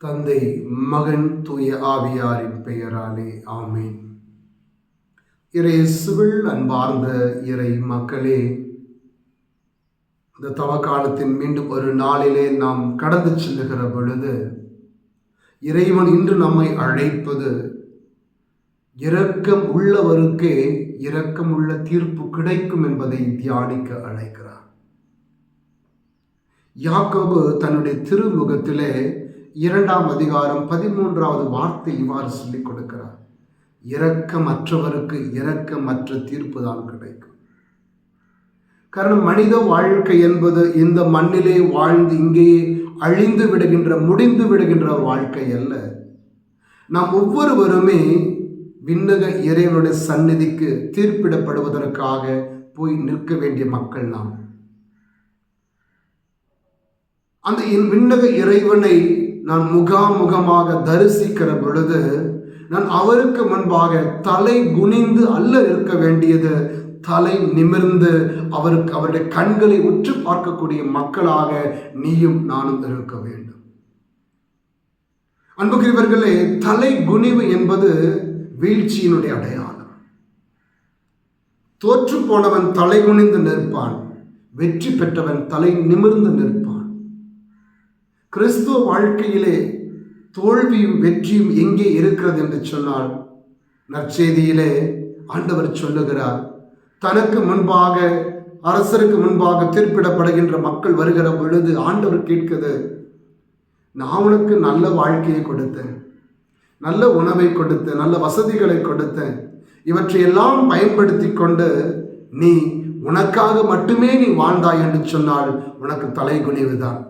தந்தை மகன் தூய ஆவியாரின் பெயராலே ஆமேன். இறையேசுவில் அன்பார்ந்த இறை மக்களே இந்த தவக்காலத்தின் மீண்டும் ஒரு நாளிலே நாம் கடந்து செல்லுகிற பொழுது இறைவன் இன்று நம்மை அழைப்பது. இரக்கம் உள்ளவருக்கே இரக்கம் உள்ள தீர்ப்பு கிடைக்கும் என்பதை தியானிக்க அழைக்கிறார். யாக்கோபு தன்னுடைய திருமுகத்திலே இரண்டாம் அதிகாரம் பதிமூன்றாவது வார்த்தை இவ்வாறு சொல்லிக் கொடுக்கிறார். இரக்கமற்றவருக்கு இரக்கமற்ற தீர்ப்பு தான் கிடைக்கும். காரணம் மனித வாழ்க்கை என்பது இந்த மண்ணிலே வாழ்ந்து இங்கேயே அழிந்து விடுகின்ற முடிந்து விடுகின்ற வாழ்க்கை அல்ல. நாம் ஒவ்வொருவருமே விண்ணக இறைவனுடைய சந்நிதிக்கு தீர்ப்பிடப்படுவதற்காக போய் நிற்க வேண்டிய மக்கள் நாம். அந்த என் விண்ணக இறைவனை நான் முகாமுகமாக தரிசிக்கிற பொழுது நான் அவருக்கு முன்பாக தலை குனிந்து அல்ல இருக்க வேண்டியது தலை நிமிர்ந்து அவருக்கு அவருடைய கண்களை உற்று பார்க்கக்கூடிய மக்களாக நீயும் நானும் இருக்க வேண்டும். அன்புக்குரியவர்களே தலை குனிவு என்பது வீழ்ச்சியினுடைய அடையாளம். தோற்று போனவன் தலை குனிந்து நிற்பான் வெற்றி பெற்றவன் தலை நிமிர்ந்து நிற்பான். கிறிஸ்துவ வாழ்க்கையிலே தோல்வியும் வெற்றியும் எங்கே இருக்கிறது என்று சொன்னால் நற்செய்தியிலே ஆண்டவர் சொல்லுகிறார் தனக்கு முன்பாக அரசருக்கு முன்பாக தீர்ப்பிடப்படுகின்ற மக்கள் வருகிற பொழுது ஆண்டவர் கேட்குது நான் உனக்கு நல்ல வாழ்க்கையை கொடுத்தேன் நல்ல உணவை கொடுத்தேன் நல்ல வசதிகளை கொடுத்தேன். இவற்றையெல்லாம் பயன்படுத்தி கொண்டு நீ உனக்காக மட்டுமே நீ வாழ்ந்தாய் என்று சொன்னால் உனக்கு தலைகுனிவுதான்.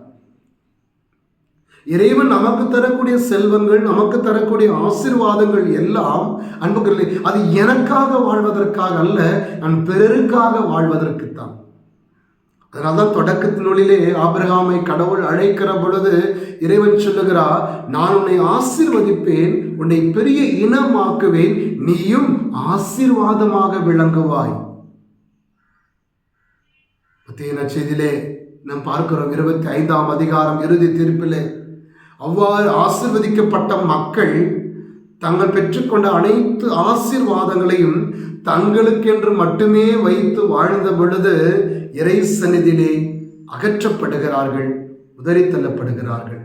இறைவன் நமக்கு தரக்கூடிய செல்வங்கள் நமக்கு தரக்கூடிய ஆசிர்வாதங்கள் எல்லாம் அன்புகளே அது எனக்காக வாழ்வதற்காக அல்ல நான் பிறருக்காக வாழ்வதற்கு தான் அதனால்தான் தொடக்கத்தினுள்ளிலே ஆபிரகாமை கடவுள் அழைக்கிற பொழுது இறைவன் சொல்லுகிறார் நான் உன்னை ஆசிர்வதிப்பேன் உன்னை பெரிய இனமாக்குவேன் நீயும் ஆசிர்வாதமாக விளங்குவாய். மத்திய நச்செய்தியிலே நாம் பார்க்கிறோம் இருபத்தி ஐந்தாம் அதிகாரம் இறுதி தீர்ப்பிலே அவ்வாறு ஆசிர்வதிக்கப்பட்ட மக்கள் தங்கள் பெற்றுக்கொண்ட அனைத்து ஆசீர்வாதங்களையும் தங்களுக்கென்று மட்டுமே வைத்து வாழ்ந்த பொழுது இறை சந்நிதியிலே அகற்றப்படுகிறார்கள் உதறித்தள்ளப்படுகிறார்கள்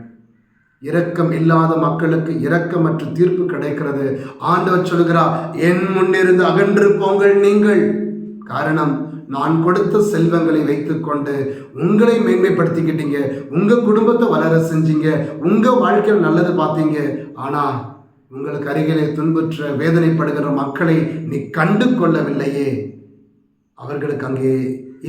இரக்கம் இல்லாத மக்களுக்கு இரக்கமற்ற தீர்ப்பு கிடைக்கிறது. ஆண்டவர் சொல்கிறார் என் முன்னிருந்து அகன்று போங்கள் நீங்கள். காரணம் நான் கொடுத்த செல்வங்களை வைத்துக்கொண்டு உங்களை மேன்மைப்படுத்திக்கிட்டீங்க. உங்கள் குடும்பத்தை வளர செஞ்சீங்க. உங்கள் வாழ்க்கையில் நல்லது பார்த்தீங்க. ஆனால் உங்களுக்கு அருகிலே துன்புற்ற வேதனைப்படுகிற மக்களை நீ கண்டு கொள்ளவில்லையே அவர்களுக்கு அங்கே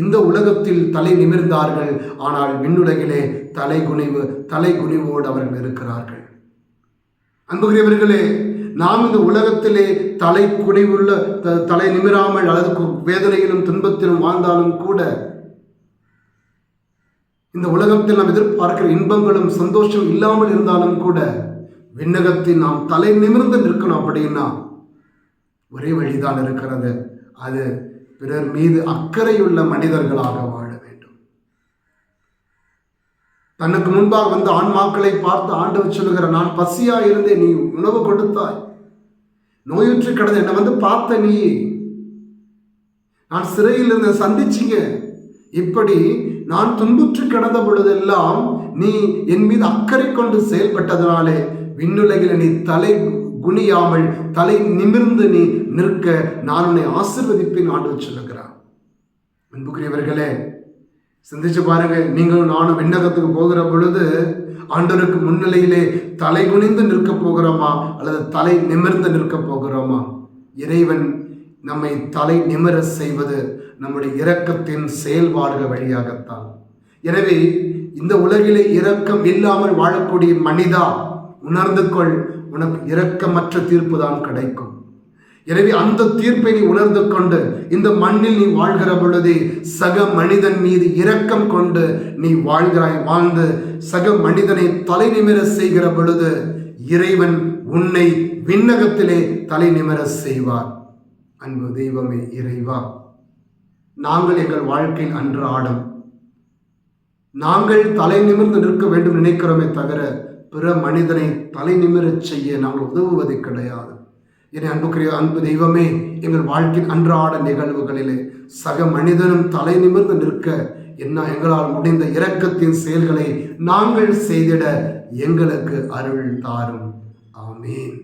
இந்த உலகத்தில் தலை நிமிர்ந்தார்கள். ஆனால் விண்ணுலகிலே தலை குனிவு தலை குனிவோடு அவர்கள் இருக்கிறார்கள். அன்புகிறவர்களே நாம் இந்த உலகத்திலே தலை குடைவுள்ள த- தலை நிமிராமல் அல்லது வேதனையிலும் துன்பத்திலும் வாழ்ந்தாலும் கூட இந்த உலகத்தில் நாம் எதிர்பார்க்கிற இன்பங்களும் சந்தோஷம் இல்லாமல் இருந்தாலும் கூட விண்ணகத்தில் நாம் தலை நிமிர்ந்து நிற்கணும் அப்படின்னா ஒரே வழிதான் இருக்கிறது. அது பிறர் மீது அக்கறையுள்ள மனிதர்களாகவும் வாழ வேண்டும் தனக்கு முன்பாக வந்த ஆன்மாக்களை பார்த்து ஆண்டவர் சொல்லுகிற நான் பசியா இருந்தே நீ உணவு கொடுத்தாய். நோயுற்று கிடந்த என்னை வந்து பார்த்த நீ. நான் சிறையில் இருந்த சந்திச்சிங்க. இப்படி நான் துன்புற்று கிடந்த பொழுதெல்லாம் நீ என் மீது அக்கறை கொண்டு செயல்பட்டதனாலே விண்ணுலகில் நீ தலை குனியாமல் தலை நிமிர்ந்து நீ நிற்க நான் உன்னை ஆசிர்வதிப்பேன் ஆண்டு சொல்லுகிறான் அன்புக்குரியவர்களே சிந்திச்சு பாருங்க நீங்களும் நானும் விண்ணகத்துக்கு போகிற பொழுது ஆண்டவருக்கு முன்னிலையிலே தலை குனிந்து நிற்க போகிறோமா? அல்லது தலை நிமிர்ந்து நிற்க போகிறோமா? இறைவன் நம்மை தலை நிமிர செய்வது நம்முடைய இரக்கத்தின் செயல்பாடுகள் வழியாகத்தான். எனவே இந்த உலகிலே இரக்கம் இல்லாமல் வாழக்கூடிய மனிதா உணர்ந்து கொள் உனக்கு இரக்கமற்ற தீர்ப்பு தான் கிடைக்கும். எனவே அந்த தீர்ப்பை நீ உணர்ந்து கொண்டு இந்த மண்ணில் நீ வாழ்கிற பொழுதே சக மனிதன் மீது இரக்கம் கொண்டு நீ வாழ்கிறாய். வாழ்ந்து சக மனிதனை தலை நிமிர செய்கிற பொழுது இறைவன் உன்னை விண்ணகத்திலே தலை நிமிர செய்வார். அன்பு தெய்வமே இறைவா நாங்கள் எங்கள் வாழ்க்கையில் அன்றாடம் நாங்கள் தலை நிமிர்ந்து நிற்க வேண்டும் நினைக்கிறோமே தவிர பிற மனிதனை தலை நிமிரச் செய்ய நாங்கள் உதவுவது கிடையாது. என அன்புக்குரிய அன்பு தெய்வமே எங்கள் வாழ்க்கையின் அன்றாட நிகழ்வுகளிலே சக மனிதனும் தலை நிமிர்ந்து நிற்க என்ன எங்களால் முடிந்த இரக்கத்தின் செயல்களை நாங்கள் செய்திட எங்களுக்கு அருள் தாரும். ஆமேன்.